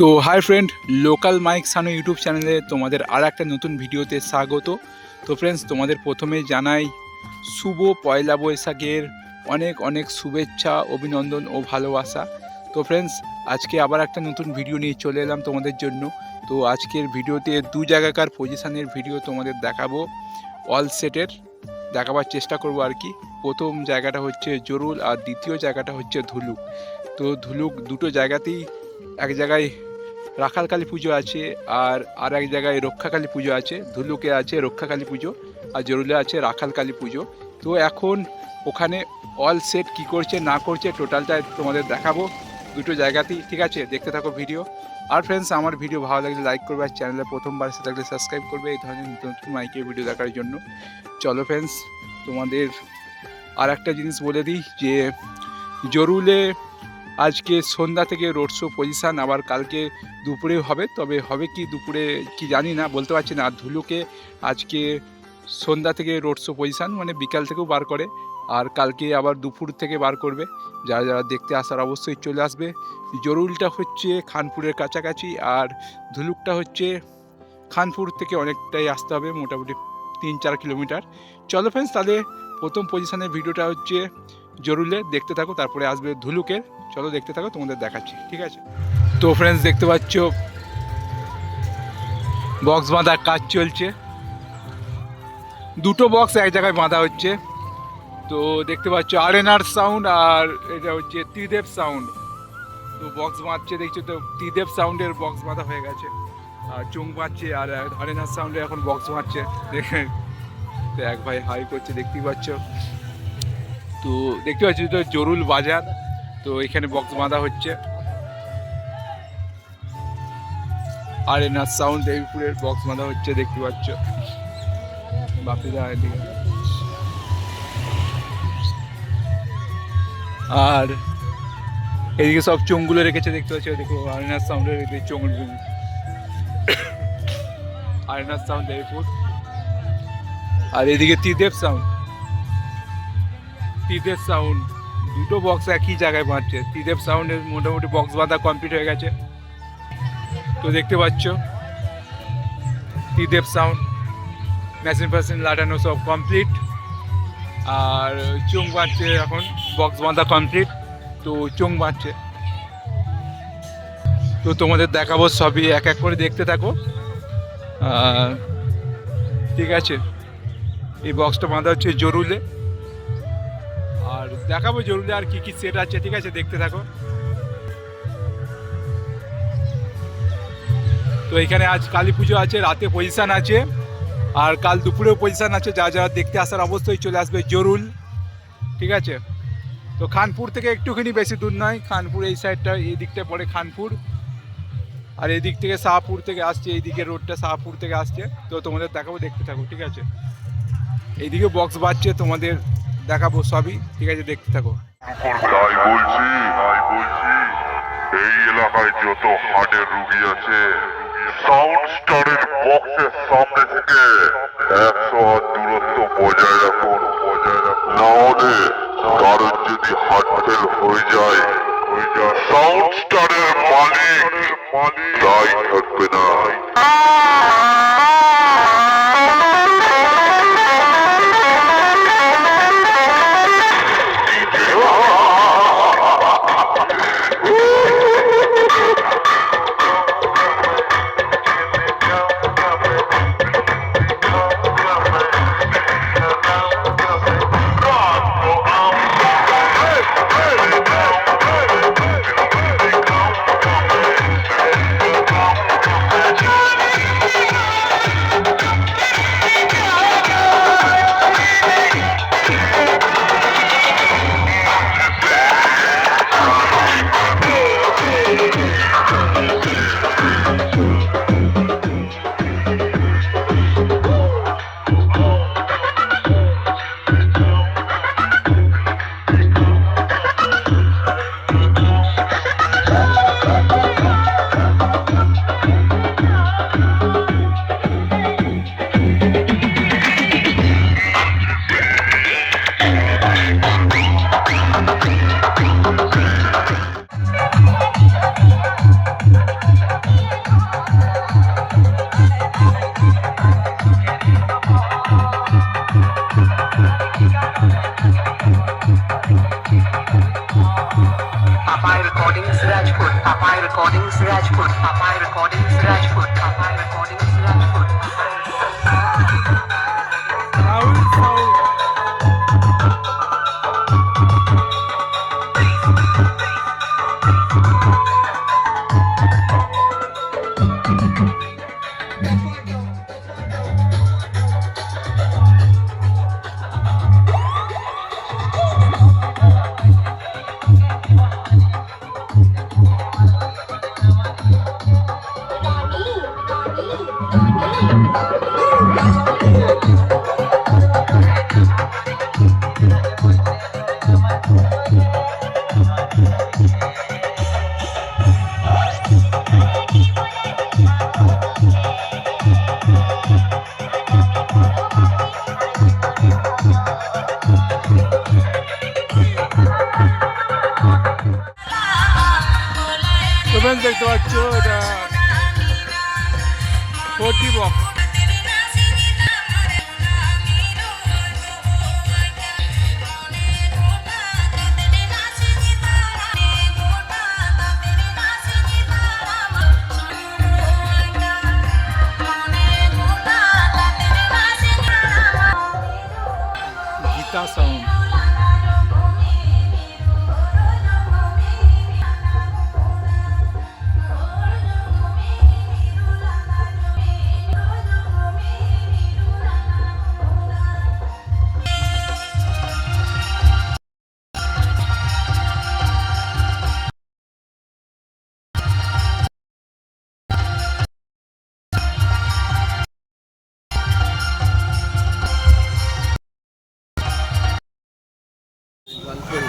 তো hi friend, local mike সানো YouTube চ্যানেলে তোমাদের আর একটা নতুন ভিডিওতে স্বাগত। তো ফ্রেন্ডস, তোমাদের প্রথমে জানাই, শুভ পয়লা বৈশাখের অনেক অনেক শুভেচ্ছা, অভিনন্দন ও ভালোবাসা। তো ফ্রেন্ডস, আজকে আবার একটা নতুন ভিডিও নিয়ে চলে এলাম তোমাদের জন্য। তো আজকের ভিডিওতে দু জায়গাকার পজিশানের ভিডিও তোমাদের দেখাবো। অল সেটের দেখাবার চেষ্টা করব আর কি। প্রথম জায়গাটা হচ্ছে জরুল আর দ্বিতীয় জায়গাটা হচ্ছে ধুলুক। তো ধুলুক দুটো জায়গাতেই এক জায়গায় রাখাল কালী পুজো আছে আর আর এক জায়গায় রক্ষাকালী পুজো আছে, ধুলুকে আছে রক্ষাকালী পুজো আর জরুলে আছে রাখাল কালী পুজো। তো এখন ওখানে অল সেট কি করছে, না করছে টোটালটা তোমাদের দেখাবো দুটো জায়গাতেই, ঠিক আছে? দেখতে থাকো ভিডিও আর ফ্রেন্ডস আমার ভিডিও ভালো লাগলে লাইক করবে আর চ্যানেলে প্রথমবার এসে থাকলে সাবস্ক্রাইব করবে। এই ধরনের নতুন নতুন মাইকের ভিডিও দেখার জন্য। চলো ফ্রেন্ডস তোমাদের আর একটা জিনিস বলে দিই যে জরুলে আজকে সন্ধ্যা থেকে রোড শো পজিশান আবার কালকে দুপুরে হবে। তবে হবে কি দুপুরে কি জানি না, বলতে পারছি না। আর ধুলুকে আজকে সন্ধ্যা থেকে রোড শো পজিশান মানে বিকাল থেকেও বার করে। আর কালকে আবার দুপুর থেকে বার করবে। যারা যারা দেখতে আসার অবশ্যই চলে আসবে। জরুলটা হচ্ছে খানপুরের কাছাকাছি, আর ধুলুকটা হচ্ছে খানপুর থেকে অনেকটাই আসতে হবে, মোটামুটি তিন চার কিলোমিটার। চলো ফ্রেন্ডস তাহলে প্রথম পজিশানের ভিডিওটা হচ্ছে জরুলে দেখতে থাকো, তারপরে আসবে ধুলুকের। চলো দেখতে থাকো, তোমাদের দেখাচ্ছি, ঠিক আছে? তো ফ্রেন্ডস দেখতে পাচ্ছ বক্স বাঁধার কাজ চলছে। দুটো বক্স এক জায়গায় বাঁধা হচ্ছে। তো দেখতে পাচ্ছ আর এন আর সাউন্ড আর এটা হচ্ছে ত্রিদেব সাউন্ড তো বক্স বাঁধছে, দেখছ তো, ত্রিদেব সাউন্ডের বক্স বাঁধা হয়ে গেছে। আর চুং বাঁধছে, আর আর এন আরেনার সাউন্ডে এখন বক্স বাঁধছে। দেখে তো এক ভাই হাই করছে, দেখতেই পাচ্ছ। তো দেখতে পাচ্ছি তো জরুল বাজার। তো এখানে বক্স বাঁধা হচ্ছে। আর এনার সাউন্ড দেবীপুরের বক্স বাঁধা হচ্ছে, দেখতে পাচ্ছ। বাপিদা এদিকে। আর এদিকে সব চোঙগুলো রেখেছে, দেখতে পাচ্ছ? দেখো আরেনার সাউন্ডের এদিকে চোঙ আরেনার সাউন্ড দেবীপুর আর এদিকে ত্রিদেব সাউন্ড ত্রিদেব সাউন্ড দুটো বক্স একই জায়গায় বাঁধছে। ত্রিদেব সাউন্ডের মোটামুটি বক্স বাঁধা কমপ্লিট হয়ে গেছে। তো দেখতে পাচ্ছ, ত্রিদেব সাউন্ড মেশিন ফ্যাশিন লাটানো সব কমপ্লিট আর চুং বাঁধছে এখন বক্স বাঁধা কমপ্লিট তো চুং বাঁধছে। তো তোমাদের দেখাবো সবই, এক এক করে দেখতে থাকো। ঠিক আছে, এই বক্সটা বাঁধা হচ্ছে জরুলে। দেখাবো জরুরি আর কি কি সেট আছে, ঠিক আছে? দেখতে থাকো। তো এখানে আজ কালী পুজো আছে, রাতে পজিশন আছে, আর কাল দুপুরেও পজিশন আছে, যা যারা দেখতে আসার অবশ্যই চলে আসবে জরুল, ঠিক আছে? তো খানপুর থেকে একটুখানি বেশি দূর নয়, খানপুর এই সাইডটা এই দিকটা পড়ে খানপুর। আর এই দিক থেকে শাহপুর থেকে আসছে, এই দিকে রোডটা শাহপুর থেকে আসছে। তো তোমাদের দেখাবো, দেখতে থাকো, ঠিক আছে? এইদিকে বক্স বাজছে তোমাদের দেখাবো সবই। ঠিক আছে, দেখতে থাকো। তাই বলছি তাই বলছি, এই এলাকায় যত হার্টের রুগী আছে সাউন্ড স্টারের বক্সের সামনে থেকে একশো হাত দূরত্ব বজায় রাখুন। বজায় রাখুন না হলে কারোর যদি হার্ট ফেল হয়ে যায় হয়ে যায় সাউন্ড স্টারের মালিক মালিক দায়ী থাকবে না।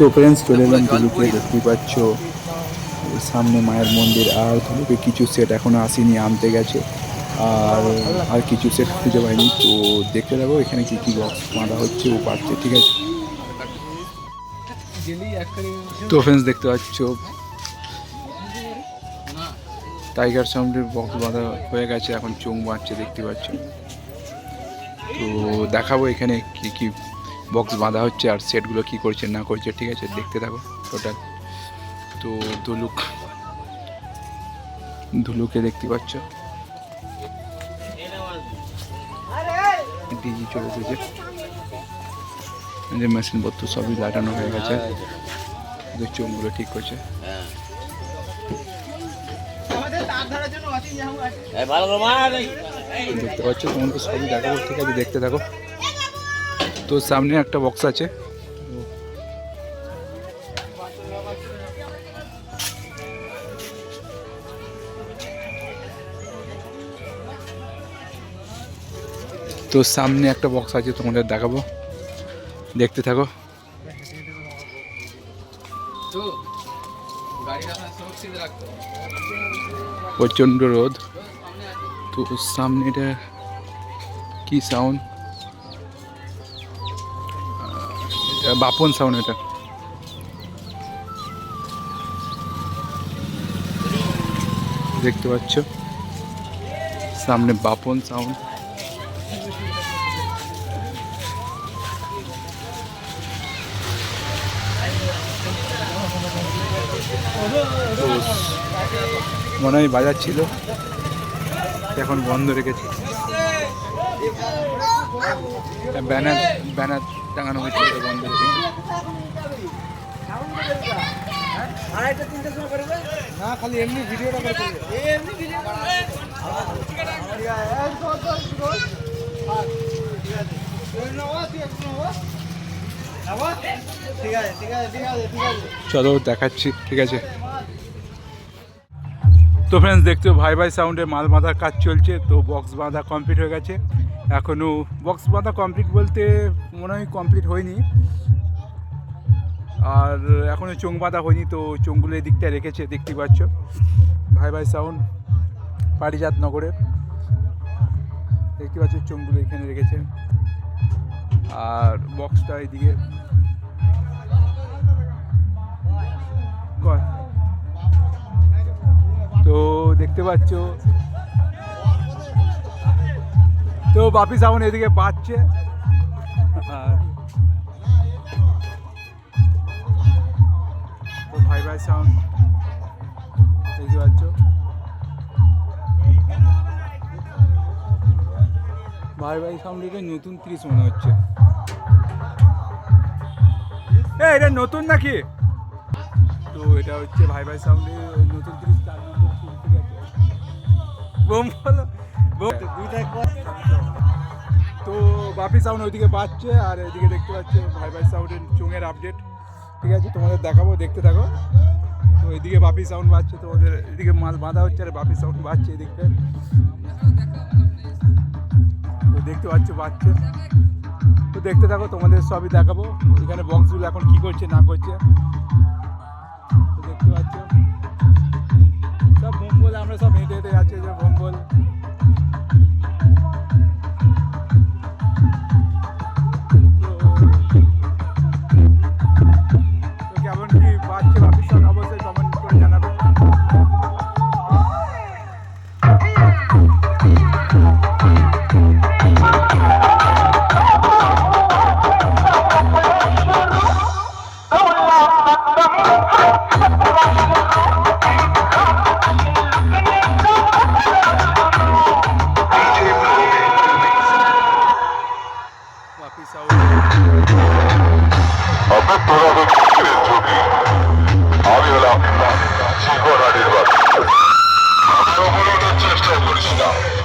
তো ফ্রেন্ডস চলে এলাম ধুলুকে দেখতে পাচ্ছ। সামনে মায়ের মন্দির, আর ধুলুকে কিছু সেট এখনও আসেনি, আনতে গেছে। আর আর কিছু সেট খুঁজে পাইনি। তো দেখতে যাব এখানে কী কী বক্স বাঁধা হচ্ছে ও পাচ্ছে ঠিক আছে? তো ফ্রেন্ডস দেখতে পাচ্ছ। টাইগার সাউন্ডের বক্স বাঁধা হয়ে গেছে, এখন চোং বাঁধছে দেখতে পাচ্ছ। তো দেখাবো এখানে কি কি বক্স বাঁধা হচ্ছে আর সেটগুলো কি করছে না করছে ঠিক আছে দেখতে থাকো টোটাল তো ধুলুক ধুলুকে দেখতে পাচ্ছ? ডিজি চলে এসেছে। যে মেশিন পত্র সবই লাগানো হয়ে গেছে। যে চোখগুলো ঠিক করছে। দেখতে পাচ্ছ তোমাদের সবই দেখাবো ঠিক আছে দেখতে থাকো। তো সামনে একটা বক্স আছে। তো সামনে একটা বক্স আছে তোমাদের দেখাবো। দেখতে থাকো। প্রচণ্ড রোদ। তো সামনে এটা কি সাউন্ড বাপন সাউন্ড এটা। দেখতে পাচ্ছ? সামনে বাপন সাউন্ড মনে হয় বাজার ছিল এখন বন্ধ রেখেছে। Banner banner. টাঙানো না খালি এমনি ভিডিওটা করে এমনি ভিডিও চলো দেখাচ্ছি ঠিক আছে। তো ফ্রেন্ডস দেখছ ভাই ভাই সাউন্ডে মাল বাঁধার কাজ চলছে তো বক্স বাঁধা কমপ্লিট হয়ে গেছে। এখনও বক্স বাঁধা কমপ্লিট বলতে মনে হয় কমপ্লিট হয়নি। আর এখনও চোং বাঁধা হয়নি, তো চোংগুলো এই দিকটা রেখেছে, দেখতে পাচ্ছ। ভাই ভাই সাউন্ড পারিজাত নগরে। দেখতে পাচ্ছ চোংগুলো এখানে রেখেছে। আর বক্সটা এইদিকে তো দেখতে পাচ্ছ তো বাপি সাবন এদিকে পাচ্ছে। তো ভাই ভাই সাউন্ড। দেখতে পাচ্ছ? ভাই ভাই সাউন্ড এটা নতুন ত্রিশ মনে হচ্ছে। এটা নতুন নাকি? তো এটা হচ্ছে ভাই ভাই সাউন্ডে নতুন ত্রিশ, চার নম্বর বোম বলো। তো বাপি সাউন্ড ওইদিকে বাজছে আর এদিকে দেখতে পাচ্ছে ভাই ভাই সাউন্ডের চুঙের আপডেট ঠিক আছে, তোমাদের দেখাবো, দেখতে থাকো। তো এদিকে বাপি সাউন্ড বাজছে, তোমাদের এদিকে মাল বাঁধা হচ্ছে আর বাপি সাউন্ড বাজছে এদিকটা তো দেখতে পাচ্ছ বাজছে। তো দেখতে থাকো, তোমাদের সবই দেখাবো। এখানে বক্সগুলো এখন কি করছে, না করছে। তো দেখতে পাচ্ছ। সব ভোম্বল আমরা সব হেঁটে হেঁটে যাচ্ছি যে চেষ্টা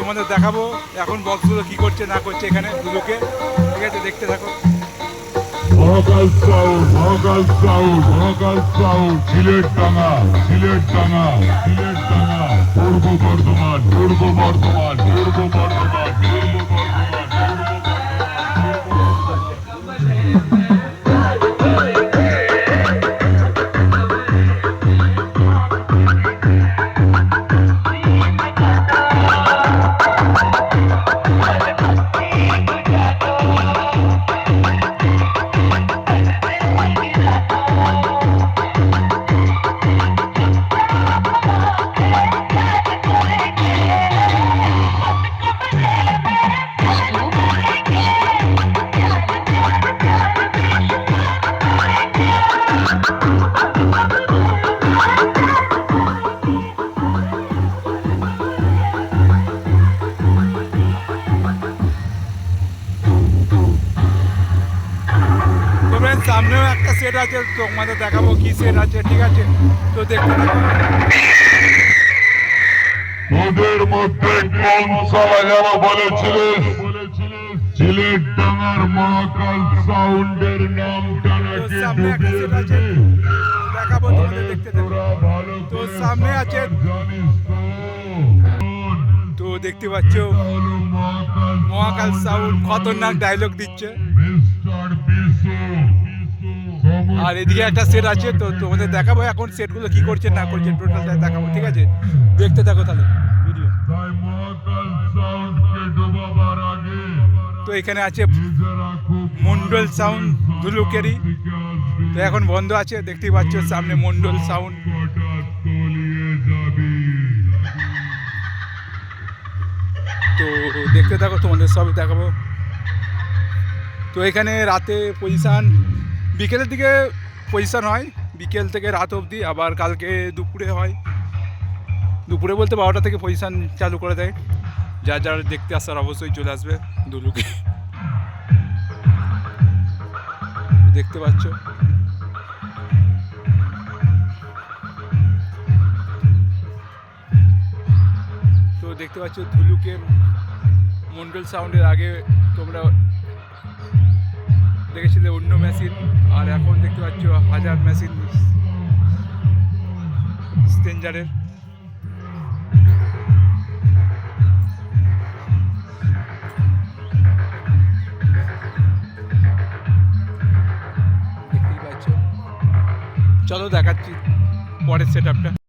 তোমাদের দেখাবো। এখন বক্সগুলো কি করছে, না করছে এখানে দুলুকে ঠিক আছে, দেখতে থাকো। Vocal sound vocal sound vocal sound Silet Danga Silet Danga Sylhet ডাঙা, পূর্ব বর্ধমান পূর্ব বর্ধমান পূর্ব বর্ধমান। সেট আছে তোমাদের দেখাবো কি সেট আছে ঠিক আছে? তো দেখতে তোদের মধ্যে কোন সালা যেন বলেছিলিস সিলেট ডাঙ্গার মহাকাল সাউন্ডের নামটা তো নাকি সামনে আছে। ঢুকিয়ে দেখাবো তোমাদের দেখতে তো সামনে আছে তো। দেখতে পাচ্ছ মহাকাল সাউন্ড খতরনাক ডায়লগ দিচ্ছে। আর এদিকে একটা সেট আছে, তো তোমাদের দেখাবো এখন সেটগুলো কি করছে, না করছে টোটালটা দেখাবো, ঠিক আছে? দেখতে থাকো তাহলে তো এখানে আছে মন্ডল সাউন্ড ধুলুকেরি তো এখন বন্ধ আছে, দেখতেই পাচ্ছ সামনে মন্ডল সাউন্ড তো দেখতে থাকো, তোমাদের সব দেখাবো। তো এখানে রাতে পজিশান বিকেলের দিকে পজিশান হয়। বিকেল থেকে রাত অবধি, আবার কালকে দুপুরে হয়। দুপুরে বলতে বারোটা থেকে পজিশান চালু করে দেয়। যার যারা দেখতে আসার অবশ্যই চলে আসবে দুলুকে। দেখতে পাচ্ছ? তো দেখতে পাচ্ছ ধুলুকের মন্ডল সাউন্ডের আগে তোমরা দেখেছিলে অন্য মেশিন আর এখন দেখতে পাচ্ছ হাজার মেশিন স্টেঞ্জারের চলো দেখাচ্ছি পরের সেট আপটা